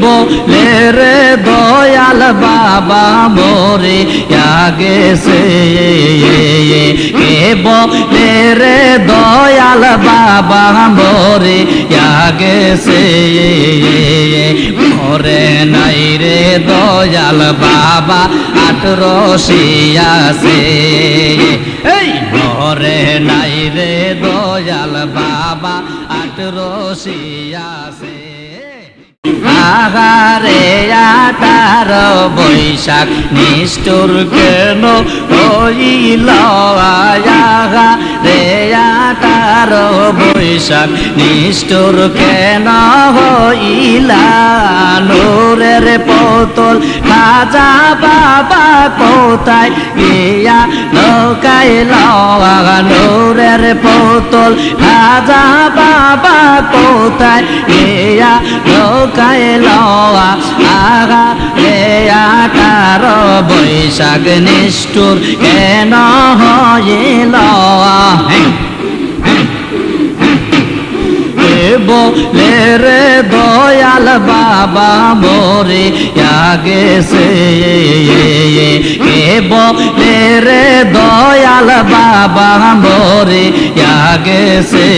বলে রে দয়াল বাবা মোরে গেছে কে বলে রে দয়াল বাবা মোরে গেছে মরে নাই রে দয়াল বাবা, আট রসিয়াছে এই মরে নাই রে দয়াল বাবা, আট রসিয়াছে আহারে আটার বৈশাখ নিষ্ঠুর কেন হইল আহা রে আটার বৈশাখ নিষ্ঠুর কেন হইলা নূরের পোতল। খাজা বাবা কোথায় গিয়া নৌকাইল নূরের পোতল। খাজা বাবা কোথায় গিয়া নৌকাইল আগা রে আকার বৈশাখ নিষ্ঠুর কেন হইল? বলে রে দয়াল বাবা মোরে গেছে কে বলে রে দয়াল বাবা মোরে গেছে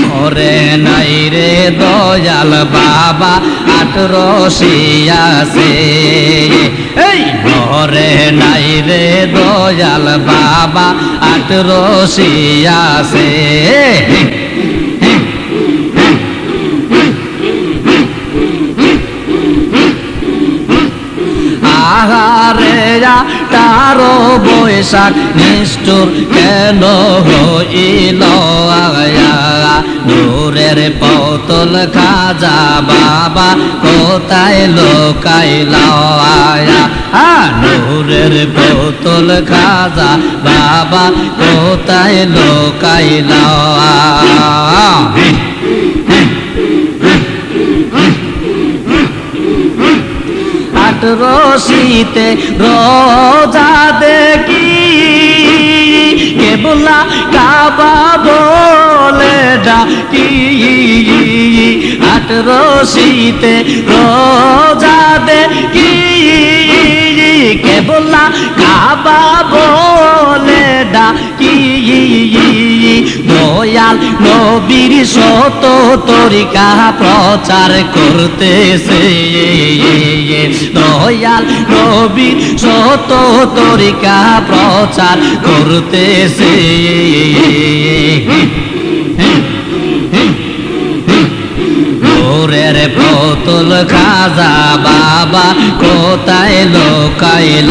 মরে নাই রে দয়াল বাবা, আট রসিয়াছে এই মরে নাই রে দয়াল বাবা, আট রসিয়াছে আহারে তারো বৈশাখ নিষ্ঠুর কেন হইল নূরের পতল খাজা বাবা কোথায় লোকাইল আয়া? নূরের পতল খাজা বাবা কোথায় লোকাইল রশিতে রোজা দেখি। কেবলা কাবা বলে ডাকি। আট রশিতে রোজা দেখি। কেবলা দয়াল নবীর শত তরিকা প্রচার করতেছে। দয়াল নবীর শত তরিকা প্রচার করতেছে। ওরের পতল খাজা বাবা কোথায় লোকাইল?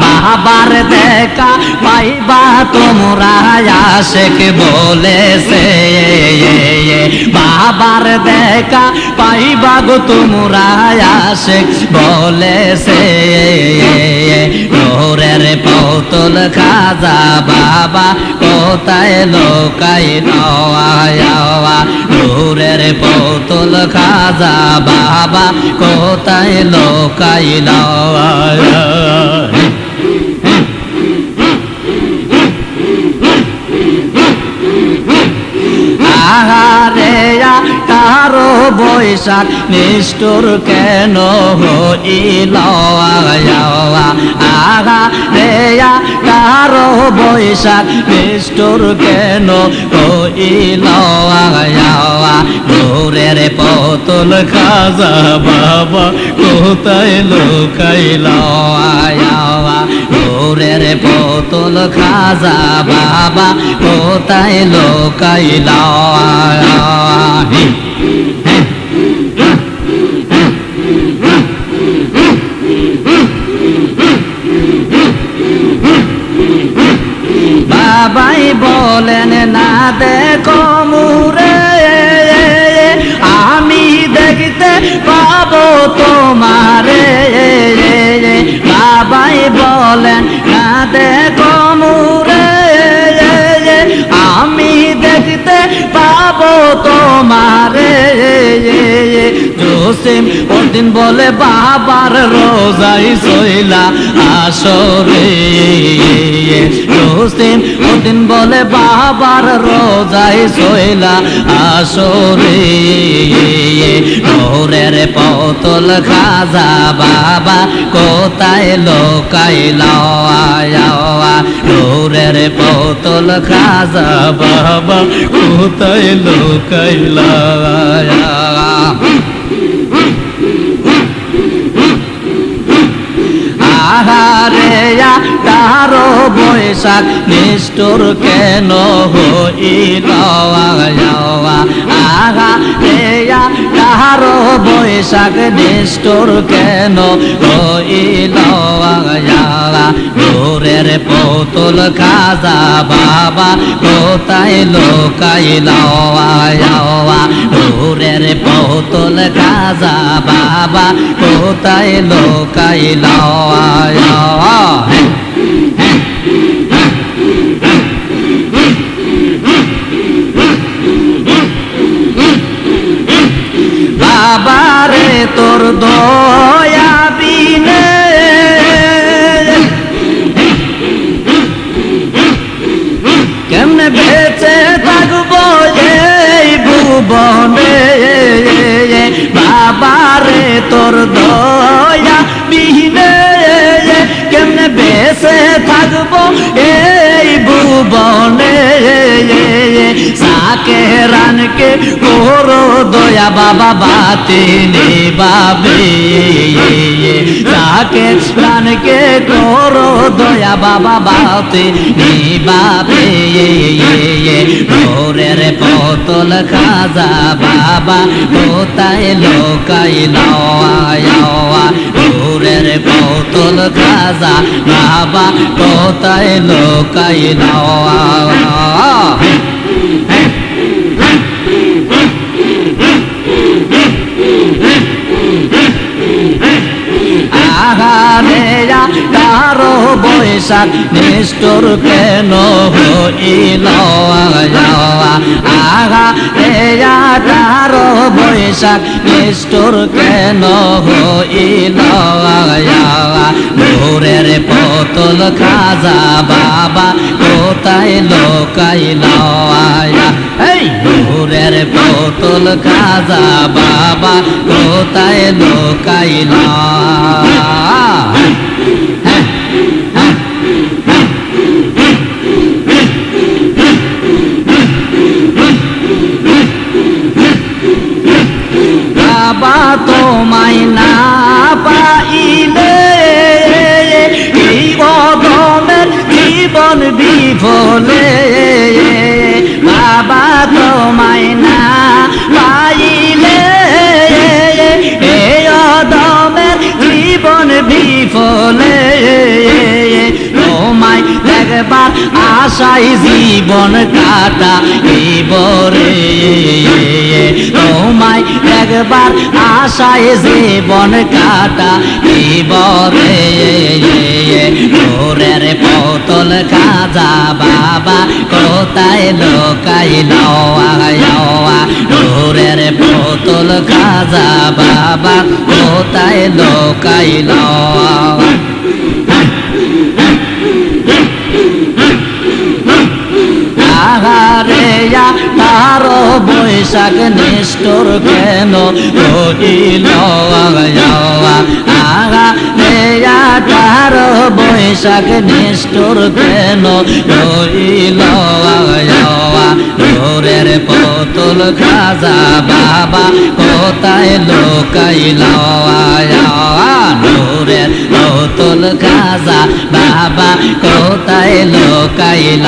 বাবার দেখা পাইবা তোমরা আশেক বলেছে। বাবার দেখা গো তোমরা পৌতল খাজা বাবা কোথায় লোকাই নোরের পৌতল খাজা বাবা কোথায় লোকাই বৈশাখ নিষ্ঠুর কেন হইল? আহা রে কারও বৈশাখ নিষ্ঠুর কেন হইল? নূরের পতল খাজা বাবা কোথায় লোকাইল? নূরের পতল খাজা বাবা কোথায় লোকাইল? বাবাই বলেন, না দেখো মুরে আমি দেখতে পাবো তোমারে। বাবাই বলেন, না দেখো মুরে আমি দেখতে পাবো তোমারে। জোসিম ওদিন বলে বাবার রোজাই সইলা আসরে। রোস্তিম ওদিন বলে বাবার রোজাই সইলা আসরে। নোরের পতল খাজা বাবা কোথায় লোকাইলা? নোরের পতল খাজা বাবা কোথায় লোকাইলা? আহারে তারো বৈশাখ নিষ্ঠুর কেন হইল আহা রেয়া তারো বৈশাখ নিষ্ঠুর কেন হইল পতুল খাজা বাবা কোথায় লোকাইল দূরের পতুল খাজা বাবা কোথায় লোকাইল বাবারে তোর দয়া বিনে কেমনে বেঁচে থাকব এই ভুবনে? বাবারে তোর দয়া বিহীনে কেমনে বেঁচে থাকব এই ভুবনে? সাকে রানকে করো দয়া বাবা বাতে বাবে সাকে রানকে করো দয়া বাবা বাতে বাবে ভোরের পতল খাজা বাবা, কোথায় লোকাইল ভোরের পতল খাজা বাবা, কোথায় লোকাইল আহারেয়া বৈশাখ নিষ্ঠুর কেন হইল আহা রেয়া কারও বৈশাখ নিষ্ঠুর কেন হইল ভোরের পতল খাজা বাবা কোথায় লোকাইল ভোরের পতল খাজা বাবা কোথায় লোকাইল তোমায় না পাইলে অদমের জীবন বিফলে। বাবা তোমায় না পাইলে এই অদমের জীবন বিফলে। আশাই জীবন কাটা এবরে। তোমায় একবার আশায় জীবন কাটা এবরে। ভোরের পতল কাজা বাবা কোথায় লোকাইল? ভোরের পতল কাজা বাবা কোথায় লোকাইল? আহারেয়া তারো বৈশাখ নিষ্ঠুর কেন? রইল আগা তারো বৈশাখ নিষ্ঠুর কেন? রইল ভোরের পতুল খাজা বাবা, কোথায় লোকাইল নূরের পতুল খাজা বাবা, কোথায় লোকাইল